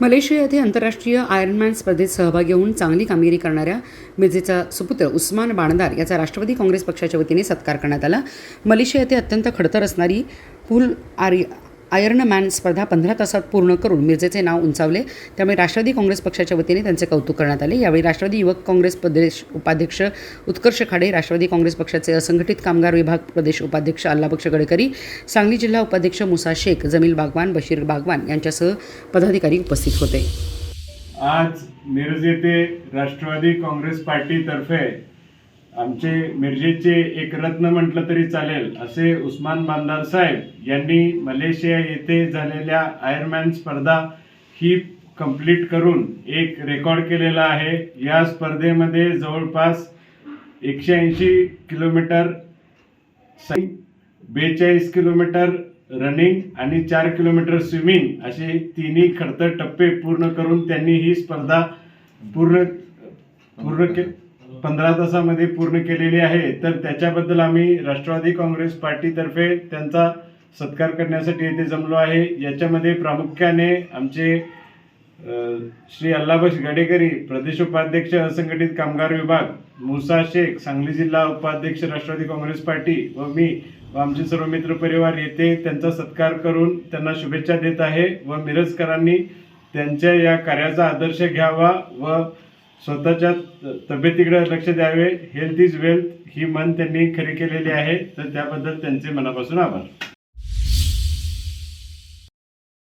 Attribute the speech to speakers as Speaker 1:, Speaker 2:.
Speaker 1: Malaysia येथे आंतरराष्ट्रीय Ironman स्पर्धेत सहभागी होऊन चांगली कामगिरी करणाऱ्या मिर्झेचा सुपुत्र उस्मान बाणदार याचा राष्ट्रवादी काँग्रेस पक्षाच्या वतीने सत्कार करण्यात आला. मलेशिया येथे अत्यंत खडतर असणारी पूल आर्य आयर्नमॅन स्पर्धा पंधरा तासात पूर्ण करून मिर्जेचे नाव उंचावले. त्यामुळे राष्ट्रवादी काँग्रेस पक्षाच्या वतीने त्यांचे कौतुक करण्यात आले. यावेळी राष्ट्रवादी युवक काँग्रेस प्रदेश उपाध्यक्ष उत्कर्ष खाडे राष्ट्रवादी काँग्रेस पक्षाचे असंघटित कामगार विभाग प्रदेश उपाध्यक्ष अल्लाबक्ष गडकरी सांगली जिल्हा उपाध्यक्ष मुसा शेख जमील बागवान बशीर बागवान यांच्यासह पदाधिकारी उपस्थित होते.
Speaker 2: आज मिरज येथे राष्ट्रवादी काँग्रेस पार्टीतर्फे आमचे मिरजेचे एक रत्न म्हटलं तरी चालेल असे उस्मान बांदार साहेब यांनी मलेशिया येथे झालेल्या आयरमॅन स्पर्धा ही कंप्लीट करून एक रेकॉर्ड केलेला आहे. या स्पर्धेमध्ये जवळपास एकशे ऐंशी किलोमीटर बेचाळीस किलोमीटर रनिंग आणि चार किलोमीटर स्विमिंग असे तिन्ही खडतर टप्पे पूर्ण करून त्यांनी ही स्पर्धा पूर्ण पूर्ण के पंधरा तासामध्ये पूर्ण केलेली आहे. तर त्याच्याबद्दल आम्ही राष्ट्रवादी काँग्रेस पार्टीतर्फे त्यांचा सत्कार करण्यासाठी येथे जमलो आहे. याच्यामध्ये प्रामुख्याने आमचे श्री अल्लाबश गडेकरी प्रदेश उपाध्यक्ष असंघटित कामगार विभाग मुसा शेख सांगली जिल्हा उपाध्यक्ष राष्ट्रवादी काँग्रेस पार्टी व मी व आमचे सर्व मित्र परिवार येथे त्यांचा सत्कार करून त्यांना शुभेच्छा देत आहे व मिरजकरांनी त्यांच्या या कार्याचा आदर्श घ्यावा व स्वतःच्या तब्येतीकडे लक्ष द्यावे. हेल्थ इज वेल्थ ही मन त्यांनी खरी केलेली आहे. तर त्याबद्दल त्यांचे मनापासून आभार.